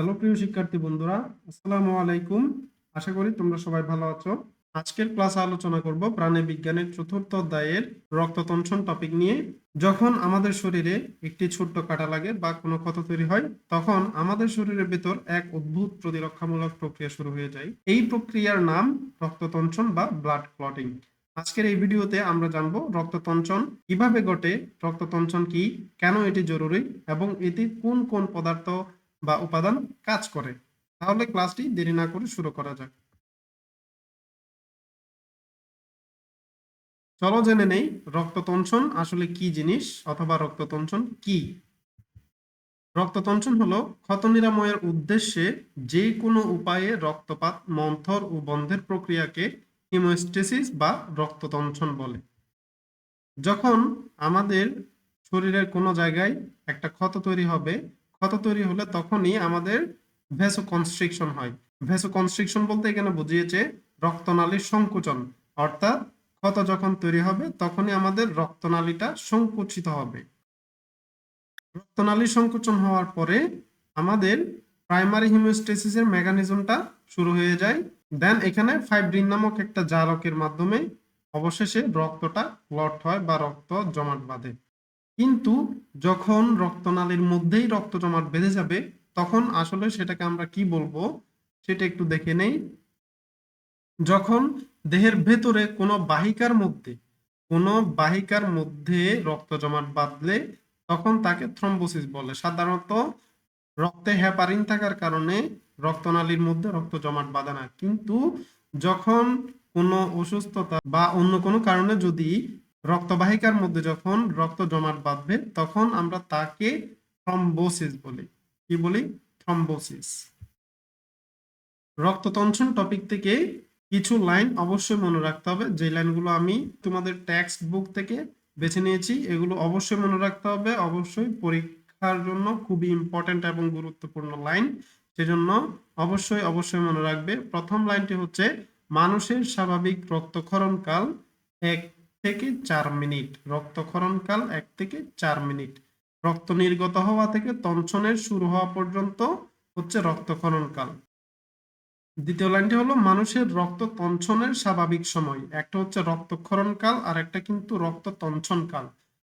Hello প্রিয় শিক্ষার্থী বন্ধুরা, আসসালামু আলাইকুম। আশা করি তোমরা সবাই ভালো আছো। আজকের ক্লাসে আলোচনা করব প্রাণী বিজ্ঞানের চতুর্থ অধ্যায়ের রক্ততঞ্চন টপিক নিয়ে। যখন আমাদের শরীরে একটি ছোট্ট কাটা লাগে বা কোনো ক্ষত তৈরি হয়, তখন আমাদের শরীরের ভেতর এক অদ্ভুত প্রতিরক্ষামূলক প্রক্রিয়া শুরু হয়ে যায়। এই প্রক্রিয়ার নাম রক্ততঞ্চন বা ব্লাড ক্লটিং আজকের এই ভিডিওতে আমরা জানব রক্ততঞ্চন কীভাবে ঘটে, রক্ততঞ্চন কি, কেন এটি জরুরি, এবং এতে কোন কোন পদার্থ বা উপাদান কাজ করে। তাহলে ক্লাসটি দেরি না করে শুরু করা যাক। চলো জেনে নেই, রক্ততঞ্চন আসলে কি জিনিস অথবা রক্ততঞ্চন কি? রক্ততঞ্চন হলো ক্ষত নিরাময়ের উদ্দেশ্যে যে কোনো উপায়ে রক্তপাত, মন্থর ও বন্ধের প্রক্রিয়াকে হিমোস্টেসিস বা রক্ততঞ্চন বলে। যখন আমাদের শরীরের কোনো জায়গায় একটা ক্ষত তৈরি হবে ক্ষত তৈরি হলে তখনই আমাদের ভেসো কনস্ট্রিকশন হয়। ভেসো কনস্ট্রিকশন বলতে এখানে বুঝিয়েছে রক্তনালীর সংকুচন। অর্থাৎ ক্ষত যখন তৈরি হবে, তখনই আমাদের রক্তনালীটা সংকুচিত হবে। রক্তনালী সংকুচন হওয়ার পরে আমাদের প্রাইমারি হিমোস্টেসিসের মেকানিজমটা শুরু হয়ে যায়। দেন এখানে ফাইব্রিন নামক একটা জারকের মাধ্যমে অবশেষে রক্তটা ক্লট হয় বা রক্ত জমাট বাঁধে। কিন্তু যখন রক্তনালীর মধ্যেই রক্ত জমাট বেঁধে যাবে, তখন আসলে সেটাকে আমরা কি বলব? সেটা একটু দেখে নেই। যখন দেহের ভেতরে কোনো বাহিকার মধ্যে, কোনো বাহিকার মধ্যে রক্ত জমাট বাঁধলে, তখন তাকে থ্রম্বোসিস বলে। সাধারণত রক্তে হ্যাপারিন থাকার কারণে রক্তনালীর মধ্যে রক্ত জমাট বাঁধে না। কিন্তু যখন কোনো অসুস্থতা বা অন্য কোনো কারণে যদি রক্তবাহিকার মধ্যে যখন রক্ত জমাট বাঁধবে, তখন আমরা তাকে থ্রম্বোসিস বলি। কি বলি? থ্রম্বোসিস রক্ততঞ্চন টপিক থেকে কিছু লাইন অবশ্যই মনে রাখতে হবে। যে লাইনগুলো আমি তোমাদের টেক্সট বুক থেকে বেছে নিয়েছি, এগুলো অবশ্যই মনে রাখতে হবে। অবশ্যই পরীক্ষার জন্য খুবই ইম্পর্টেন্ট এবং গুরুত্বপূর্ণ লাইন সেজন্য অবশ্যই অবশ্যই মনে রাখবে। প্রথম লাইনটি হচ্ছে, মানুষের স্বাভাবিক রক্তক্ষরণকাল এক থেকে চার মিনিট। রক্তক্ষরণকাল এক থেকে চার মিনিট। রক্ত নির্গত হওয়া থেকে তঞ্চনের শুরু হওয়া পর্যন্ত হচ্ছে রক্তক্ষরণকাল। দ্বিতীয় লাইনটি হলো, মানুষের রক্ত তঞ্চনের স্বাভাবিক সময়। একটা হচ্ছে রক্তক্ষরণকাল, আর একটা কিন্তু রক্ত তঞ্চনকাল।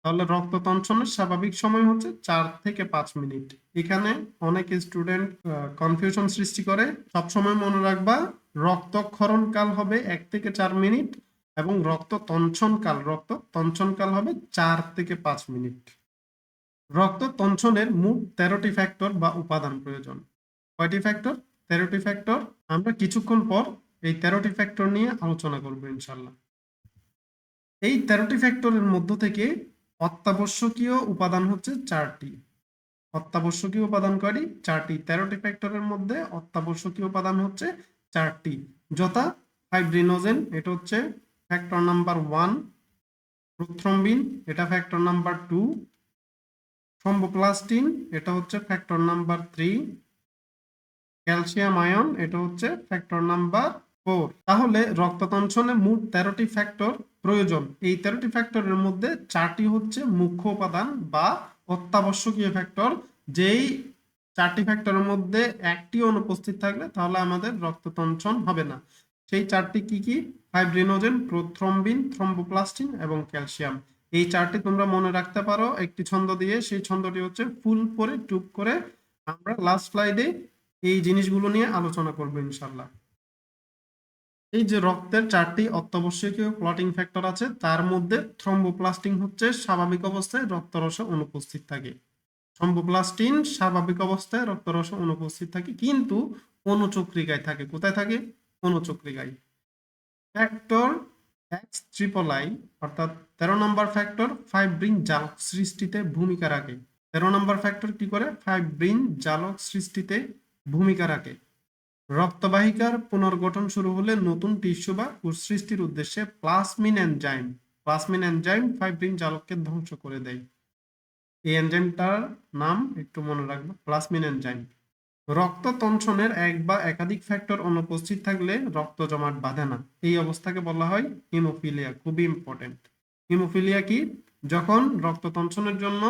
তাহলে রক্ত তঞ্চনের স্বাভাবিক সময় হচ্ছে চার থেকে পাঁচ মিনিট। এখানে অনেক স্টুডেন্ট কনফিউশন সৃষ্টি করে। সবসময় মনে রাখবা, রক্তক্ষরণকাল হবে এক থেকে চার মিনিট। এবং রক্ত তঞ্চনকাল রক্ত তঞ্চনকাল হবে চার থেকে পাঁচ মিনিট। রক্ত তঞ্চনের মোট তেরোটি ফ্যাক্টর বা উপাদান প্রয়োজন। কয়টি ফ্যাক্টর তেরোটি ফ্যাক্টর আমরা কিছুক্ষণ পর এই তেরোটি ফ্যাক্টর নিয়ে আলোচনা করব ইনশাল্লাহ এই তেরোটি ফ্যাক্টরের মধ্য থেকে অত্যাবশ্যকীয় উপাদান হচ্ছে চারটি। অত্যাবশ্যকীয় উপাদান কয়টি? চারটি। তেরোটি ফ্যাক্টরের মধ্যে অত্যাবশ্যকীয় উপাদান হচ্ছে চারটি। যথা ফাইব্রিনোজেন এটা হচ্ছে ফ্যাক্টর নাম্বার ওয়ান প্রোথ্রম্বিন এটা ফ্যাক্টর নাম্বার টু থ্রম্বোপ্লাস্টিন এটা হচ্ছে factor number three calcium ion এটা হচ্ছে ফ্যাক্টর নাম্বার ফোর তাহলে রক্ততঞ্চনে মোট তেরোটি ফ্যাক্টর প্রয়োজন। এই তেরোটি ফ্যাক্টরের মধ্যে চারটি হচ্ছে মুখ্য উপাদান বা অত্যাবশ্যকীয় ফ্যাক্টর যেই চারটি ফ্যাক্টরের মধ্যে একটি অনুপস্থিত থাকলে তাহলে আমাদের রক্ততঞ্চন হবে না। সেই চারটি কি কি? ফাইব্রিনোজেন প্রোথ্রম্বিন, থ্রম্বোপ্লাস্টিন এবং ক্যালসিয়াম। এই চারটি তোমরা মনে রাখতে পারো, একটি ছন্দ দিয়ে। সেই ছন্দটি হচ্ছে ফুল করে টুপ করে। আমরা লাস্ট স্লাইডে এই জিনিসগুলো নিয়ে আলোচনা করব ইনশাল্লাহ এই যে রক্তের চারটি অত্যাবশ্যকীয় ক্লটিং ফ্যাক্টর আছে, তার মধ্যে থ্রম্বোপ্লাস্টিন হচ্ছে স্বাভাবিক অবস্থায় রক্তরসে অনুপস্থিত থাকে। থ্রম্বোপ্লাস্টিন স্বাভাবিক অবস্থায় রক্তরসে অনুপস্থিত থাকে, কিন্তু অনুচক্রিকায় থাকে। কোথায় থাকে? অনুচক্রিকায় ফ্যাক্টর এক্স ট্রিপল আই অর্থাৎ তেরো নম্বর ফ্যাক্টর ফাইব্রিন জালক সৃষ্টিতে ভূমিকা রাখে। তেরো নম্বর ফ্যাক্টর কি করে? ফাইব্রিন জালক সৃষ্টিতে ভূমিকা রাখে। রক্তবাহিকার পুনর্গঠন শুরু হলে নতুন টিস্যু বা সৃষ্টির উদ্দেশ্যে plasmin enzyme plasmin enzyme fibrin জালককে ধ্বংস করে দেয়। এই এনজাইমটার নাম একটু মনে রাখব প্লাসমিন এনজাইম রক্ত তঞ্চনের এক বা একাধিক ফ্যাক্টর অনুপস্থিত থাকলে রক্ত জমাট বাঁধে না। এই অবস্থাকে বলা হয় হিমোফিলিয়া খুবই ইম্পর্টেন্ট হিমোফিলিয়া কি? যখন রক্ত তঞ্চনের জন্য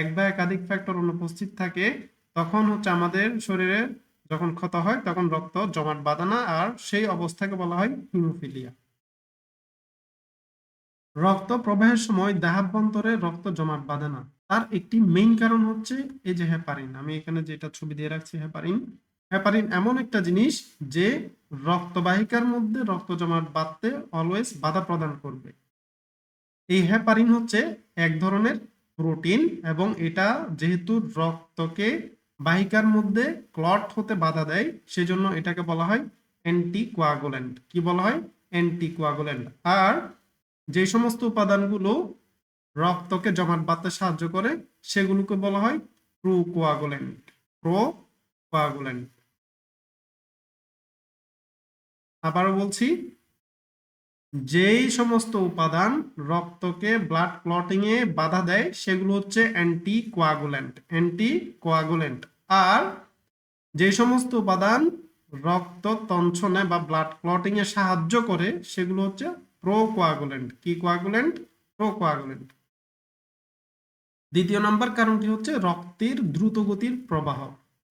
এক বা একাধিক ফ্যাক্টর অনুপস্থিত থাকে, তখন হচ্ছে আমাদের শরীরে যখন ক্ষত হয়, তখন রক্ত জমাট বাঁধে না, আর সেই অবস্থাকে বলা হয় হিমোফিলিয়া রক্ত প্রবাহের সময় দেহাভ্যন্তরে রক্ত জমাট বাঁধে না। তার একটি মেইন কারণ হচ্ছে এই যে হেপারিন আমি এখানে যেটা ছবি দিয়ে রাখছি হেপারিন হেপারিন এমন একটা জিনিস যে রক্তবাহিকার মধ্যে রক্ত জমাট বাঁধতে অলওয়েজ বাধা প্রদান করবে। এই হেপারিন হচ্ছে এক ধরনের প্রোটিন এবং এটা যেহেতু রক্তকে বাহিকার মধ্যে ক্লট হতে বাধা দেয়, সেজন্য এটাকে বলা হয় অ্যান্টি কোয়াগুল্যান্ট কি বলা হয়? অ্যান্টি কোয়াগুল্যান্ট আর যে সমস্ত উপাদানগুলো রক্তকে জমাট বাঁধতে সাহায্য করে, সেগুলোকে বলা হয় প্রো কোয়াগুল্যান্ট প্রো কোয়াগুল্যান্ট আবারও বলছি, যেই সমস্ত উপাদান রক্তকে ব্লাড ক্লটিং এ বাধা দেয়, সেগুলো হচ্ছে অ্যান্টি কোয়াগুল্যান্ট অ্যান্টি কোয়াগুল্যান্ট আর যে সমস্ত উপাদান রক্ত তঞ্চনে বা ব্লাড ক্লটিং এ সাহায্য করে, সেগুলো হচ্ছে প্রো কোয়াগুল্যান্ট কি কোয়াগুল্যান্ট প্রো কোয়াগুল্যান্ট দ্বিতীয় নম্বর কারণটি হচ্ছে রক্তের দ্রুত গতির প্রবাহ।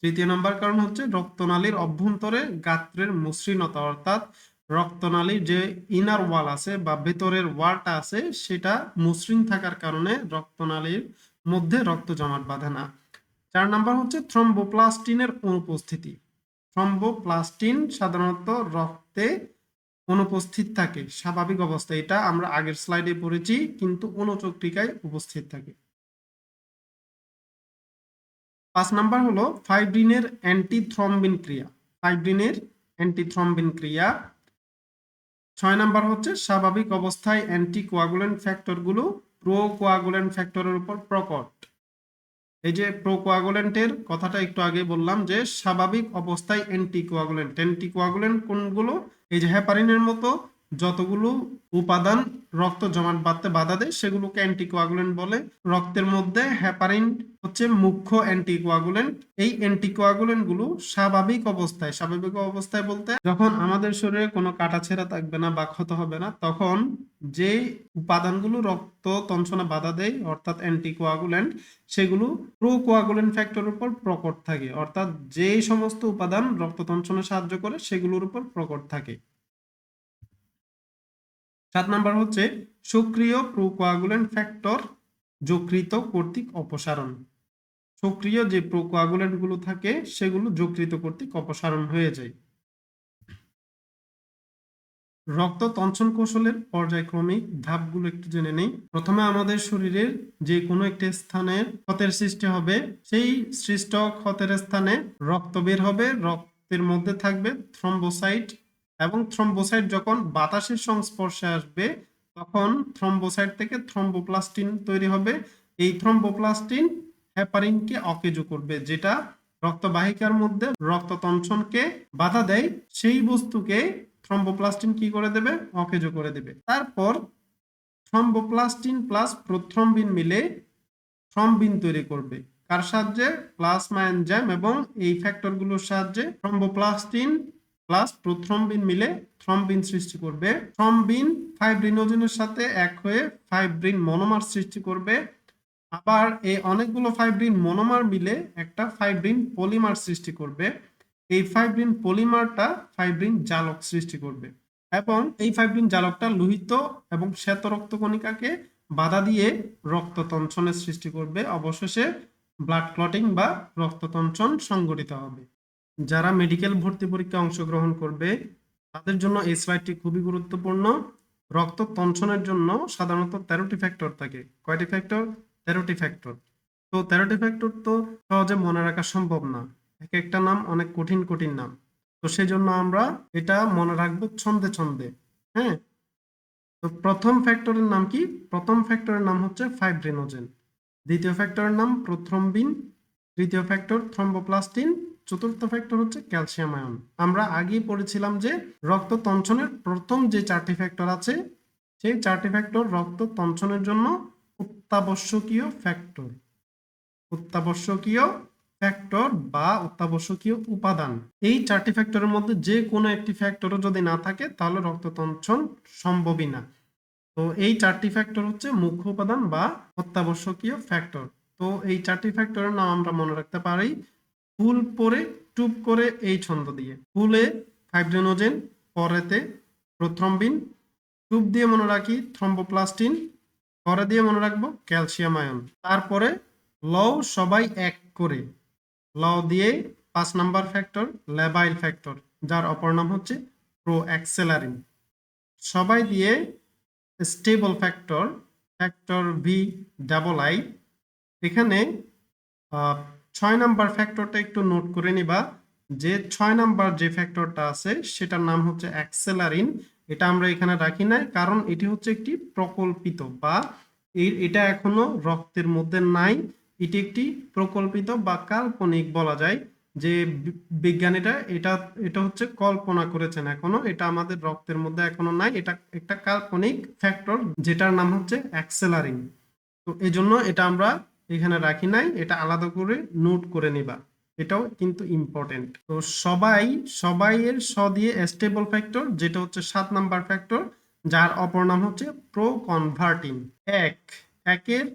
তৃতীয় নম্বর কারণ হচ্ছে রক্তনালীর অভ্যন্তরে গাত্রের মসৃণতা, অর্থাৎ রক্তনালীর যে ইনার ওয়াল আছে বা ভেতরের ওয়ালটা আছে, সেটা মসৃণ থাকার কারণে রক্তনালীর মধ্যে রক্ত জমাট বাঁধে না। চার নাম্বার হচ্ছে থ্রম্বোপ্লাস্টিনের অনুপস্থিতি। থ্রম্বোপ্লাস্টিন সাধারণত রক্তে অনুপস্থিত থাকে, স্বাভাবিক অবস্থায়। এটা আমরা আগের স্লাইডে পড়েছি, কিন্তু অনুচক্রিকায় উপস্থিত থাকে। পাঁচ নাম্বার হলো ফাইব্রিনের অ্যান্টিথ্রম্বিন ক্রিয়া। ফাইব্রিনের অ্যান্টিথ্রম্বিন ক্রিয়া। ছয় নাম্বার হচ্ছে স্বাভাবিক অবস্থায় অ্যান্টি কোয়াগুলেন্ট ফ্যাক্টরগুলো প্রো কোয়াগুলেন্ট ফ্যাক্টরের উপর প্রকট। এই যে প্রো কোয়াগুলেন্টের কথাটা একটু আগে বললাম যে স্বাভাবিক অবস্থায় অ্যান্টি কোয়াগুলেন্ট অ্যান্টি কোয়াগুলেন্ট কোনগুলো? এই যে হ্যাপারিনের মতো যতগুলো উপাদান রক্ত জমাট বাঁধতে বাধা দেয়। সেগুলোকে অ্যান্টিকোয়াগুলেন্ট বলে। রক্তের মধ্যে হ্যাপারিন হচ্ছে মুখ্য অ্যান্টিকোয়াগুলেন্ট এই অ্যান্টিকোয়াগুলেন্টগুলো স্বাভাবিক অবস্থায় স্বাভাবিক অবস্থায় বলতে যখন আমাদের শরীরে কোনো কাটা ছেঁড়া থাকবে না বা ক্ষত হবে না, তখন যে উপাদানগুলো রক্ত তঞ্চনে বাধা দেয়, অর্থাৎ অ্যান্টিকোয়াগুলেন্ট সেগুলো প্রোকোয়াগুলেন্ট ফ্যাক্টরের উপর প্রকট থাকে। অর্থাৎ যে সমস্ত উপাদান রক্ত তঞ্চনে সাহায্য করে, সেগুলোর উপর প্রকট থাকে। সাত নাম্বার হচ্ছে সক্রিয় প্রোকোয়াগুলেন্ট ফ্যাক্টর যকৃত কর্তৃক অপসারণ। সক্রিয় যে প্রোকোয়াগুলেন্টগুলো থাকে, সেগুলো যকৃত কর্তৃক অপসারণ হয়ে যায়। রক্ত তঞ্চন কৌশলের পর্যায়ক্রমিক ধাপগুলো একটু জেনে নেই। প্রথমে আমাদের শরীরের যে কোনো একটি স্থানে ক্ষতের সৃষ্টি হবে, সেই সৃষ্ট ক্ষতের স্থানে রক্ত বের হবে, রক্তের মধ্যে থাকবে থ্রম্বোসাইট এবং থ্রম্বোসাইট যখন বাতাসের সংস্পর্শে আসবে, তখন থ্রম্বোসাইট থেকে থ্রম্বোপ্লাস্টিন তৈরি হবে। এই থ্রম্বোপ্লাস্টিন হ্যাপারিনকে অকেজো করবে, যেটা রক্তবাহিকার মধ্যে রক্ত তঞ্চনকে বাধা দেয়। সেই বস্তুকে থ্রম্বোপ্লাস্টিন কি করে দেবে? অকেজো করে দেবে। তারপর থ্রম্বোপ্লাস্টিন প্লাস প্রথ্রম্বিন মিলে থ্রম্বিন তৈরি করবে। কার সাহায্যে? প্লাজমা এনজাইম এবং এই ফ্যাক্টরগুলোর সাহায্যে। থ্রম্বোপ্লাস্টিন প্লাস প্রথ্রম্বিন মিলে থ্রম্বিন সৃষ্টি করবে। থ্রম্বিন ফাইব্রিনোজেনের সাথে এক হয়ে ফাইব্রিন মনোমার সৃষ্টি করবে। আবার এই অনেকগুলো ফাইব্রিন মনোমার মিলে একটা ফাইব্রিন পলিমার সৃষ্টি করবে। এই ফাইব্রিন পলিমারটা ফাইব্রিন জালক সৃষ্টি করবে। এবং এই ফাইব্রিন জালকটা লোহিত এবং শ্বেত রক্তকণিকাকে বাধা দিয়ে রক্ততঞ্চনের সৃষ্টি করবে। অবশেষে ব্লাড ক্লটিং বা রক্ততঞ্চন সংগঠিত হবে। যারা মেডিকেল ভর্তি পরীক্ষায় অংশগ্রহণ করবে, তাদের জন্য এই স্লাইডটি খুবই গুরুত্বপূর্ণ। রক্ত তঞ্চনের জন্য সাধারণত তেরোটি ফ্যাক্টর থাকে। কয়টি ফ্যাক্টর তেরোটি ফ্যাক্টর তো তেরোটি ফ্যাক্টর তো সহজে মনে রাখা সম্ভব না। এক একটা নাম অনেক কঠিন কঠিন নাম। তো সেই জন্য আমরা এটা মনে রাখব ছন্দে ছন্দে। হ্যাঁ? তো প্রথম ফ্যাক্টরের নাম কি? প্রথম ফ্যাক্টরের নাম হচ্ছে ফাইব্রিনোজেন দ্বিতীয় ফ্যাক্টরের নাম প্রথ্রম্বিন তৃতীয় ফ্যাক্টর থ্রম্বোপ্লাস্টিন। চতুর্থ ফ্যাক্টর হচ্ছে ক্যালসিয়াম আয়ন আমরা আগেই পড়েছিলাম যে রক্ত তঞ্চনের প্রথম যে চারটি ফ্যাক্টর আছে, সেই চারটি ফ্যাক্টর রক্ত তঞ্চনের জন্য অত্যাবশ্যকীয় ফ্যাক্টর অত্যাবশ্যকীয় ফ্যাক্টর বা অত্যাবশ্যকীয় উপাদান। এই চারটি ফ্যাক্টরের মধ্যে যে কোনো একটি ফ্যাক্টরও যদি না থাকে, তাহলে রক্ততঞ্চন সম্ভবই না। তো এই চারটি ফ্যাক্টর হচ্ছে মুখ্য উপাদান বা অত্যাবশ্যকীয় ফ্যাক্টর তো এই চারটি ফ্যাক্টরের নাম আমরা মনে রাখতে পারি ফুল পরে, টুপ করে এই ছন্দ দিয়ে। ফুলে হাইড্রোনোজেন পরেতে প্রথ্রম্বিন, টুপ দিয়ে মনে রাখি থ্রম্বোপ্লাস্টিন, পরে দিয়ে মনে রাখব ক্যালসিয়াম আয়ন। তারপরে লও সবাই এক করে। ল দিয়ে পাঁচ নাম্বার ফ্যাক্টর ল্যাবাইল ফ্যাক্টর, যার অপর নাম হচ্ছে প্রো অ্যাক্সেলারিন সবাই দিয়ে stable factor factor V double I, এখানে ছয় নাম্বার ফ্যাক্টরটা একটু নোট করে নিবা। যে ছয় নাম্বার যে ফ্যাক্টরটা আছে, সেটার নাম হচ্ছে অ্যাক্সেলারিন এটা আমরা এখানে রাখি নাই, কারণ এটি হচ্ছে একটি প্রকল্পিত বা এটা এখনও রক্তের মধ্যে নাই। এটি একটি প্রকল্পিত বা কাল্পনিক বলা যায়। যে বি- বিজ্ঞানীরা এটা এটা হচ্ছে কল্পনা করেছেন এখনও। এটা আমাদের রক্তের মধ্যে এখনও নাই। এটা একটা কাল্পনিক ফ্যাক্টর যেটার নাম হচ্ছে অ্যাক্সেলারিন তো এই জন্য এটা আমরা এখানে রাখি নাই, এটা আলাদা করে নোট করে নিবা। এটাও কিন্তু ইম্পর্টেন্ট তো সবাই সবাই এর স দিয়ে স্টেবল ফ্যাক্টর যেটা হচ্ছে সাত নাম্বার ফ্যাক্টর যার অপর নাম হচ্ছে প্রো কনভার্টিং এক, একের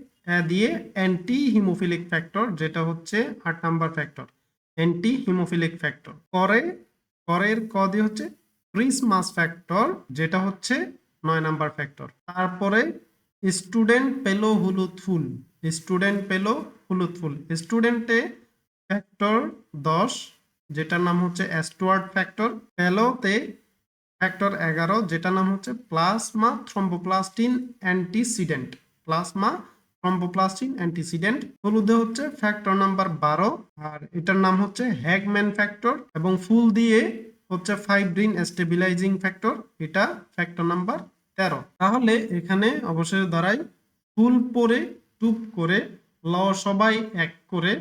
দিয়ে অ্যান্টি হিমোফিলিক ফ্যাক্টর যেটা হচ্ছে আট number factor anti hemophilic factor করে করের ক দিয়ে হচ্ছে ক্রিসমাস ফ্যাক্টর যেটা হচ্ছে নয় নাম্বার ফ্যাক্টর তারপরে স্টুডেন্ট পেল হলুদ ফুল। স্টুডেন্ট পেল ফুল। স্টুডেন্টে ফ্যাক্টর দশ, যেটার নাম হচ্ছে অ্যাস্টুয়ার্ড ফ্যাক্টর। পেলোতে ফ্যাক্টর এগারো, যেটার নাম হচ্ছে plasma thromboplastin antecedent. Plasma thromboplastin antecedent. হলুদে হচ্ছে ফ্যাক্টর নাম্বার বারো, আর এটার নাম হচ্ছে হ্যাগম্যান ফ্যাক্টর এবং ফুল দিয়ে হচ্ছে ফাইব্রিন স্টেবিলাইজিং ফ্যাক্টর, এটা ফ্যাক্টর নাম্বার তেরো। তাহলে এখানে অবশ্যই দাঁড়াই। ফুল পরে টুপ করে ল সবাই এক করে,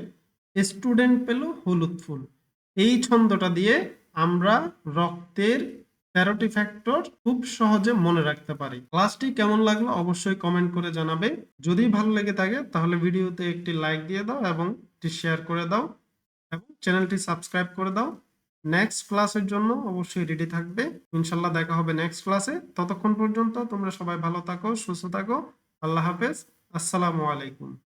স্টুডেন্ট পেল হলুদ ফুল। এই ছন্দটা দিয়ে আমরা রক্তের তেরোটি ফ্যাক্টর খুব সহজে মনে রাখতে পারি। ক্লাসটি কেমন লাগল অবশ্যই কমেন্ট করে জানাবে। যদি ভালো লেগে থাকে, তাহলে ভিডিওতে একটি লাইক দিয়ে দাও এবং একটি শেয়ার করে দাও এবং চ্যানেলটি সাবস্ক্রাইব করে দাও। নেক্সট ক্লাসের জন্য অবশ্যই রেডি থাকবে। ইনশাল্লাহ দেখা হবে নেক্সট ক্লাসে। ততক্ষণ পর্যন্ত তোমরা সবাই ভালো থাকো, সুস্থ থাকো। আল্লাহ হাফেজ। আসসালামু আলাইকুম